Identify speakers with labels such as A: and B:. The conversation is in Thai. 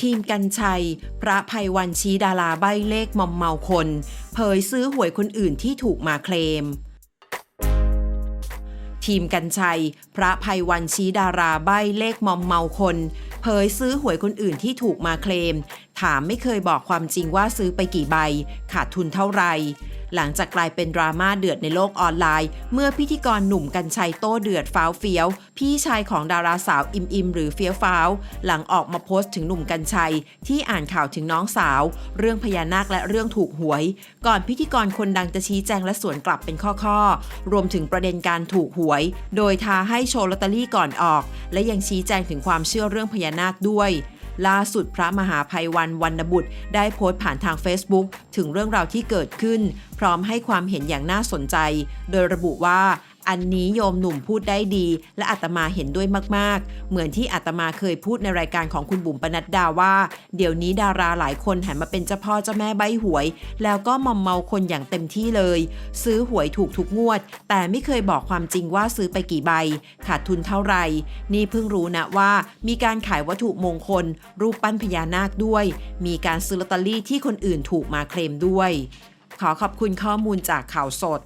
A: ทีมกันชัย พระภัยวันชี้ดาราใบเลขมอมเมาคน เผยซื้อหวยคนอื่นที่ถูกมาเคลม ทีมกันชัย พระภัยวันชี้ดาราใบเลขมอมเมาคน เผยซื้อหวยคนอื่นที่ถูกมาเคลม ถามไม่เคยบอกความจริงว่าซื้อไปกี่ใบ ขาดทุนเท่าไหร่ หลังจากกลายเป็นดราม่าเดือดในโลกออนไลน์ เมื่อพิธีกรหนุ่มกัญชัยโต้เดือดฟ้าวเฟี้ยว พี่ชายของดาราสาวอิมอิมหรือเฟี้ยวฟ้าว หลังออกมาโพสต์ถึงหนุ่มกัญชัย ที่อ่านข่าวถึงน้องสาว เรื่องพญานาคและเรื่องถูกหวย ก่อนพิธีกรคนดังจะชี้แจงและสวนกลับเป็นข้อๆ รวมถึงประเด็นการถูกหวย โดยท้าให้โชว์ลอตเตอรี่ก่อนออก และยังชี้แจงถึงความเชื่อเรื่องพญานาคด้วย ล่าสุดพระมหาภัยวันวรรณบุตร ได้โพสต์ผ่านทาง Facebook ถึงเรื่องราวที่เกิดขึ้น พร้อมให้ความเห็นอย่างน่าสนใจ โดยระบุว่า อันนี้โยมหนุ่มพูดได้ดี และอาตมาเห็นด้วยมากๆ เหมือนที่อาตมาเคยพูดในรายการของคุณบุ๋มปนัดดาว่า เดี๋ยวนี้ดาราหลายคนหันมาเป็นเจ้าพ่อเจ้าแม่ใบหวย แล้วก็มอมเมาคนอย่างเต็มที่เลย ซื้อหวยถูกทุกงวด แต่ไม่เคยบอกความจริงว่าซื้อไปกี่ใบ ขาดทุนเท่าไหร่ นี่เพิ่งรู้นะว่า มีการขายวัตถุมงคล รูปปั้นพญานาคด้วย มีการซื้อลอตเตอรี่ที่คนอื่นถูกมาเคลมด้วย ขอขอบคุณข้อมูลจากข่าวสด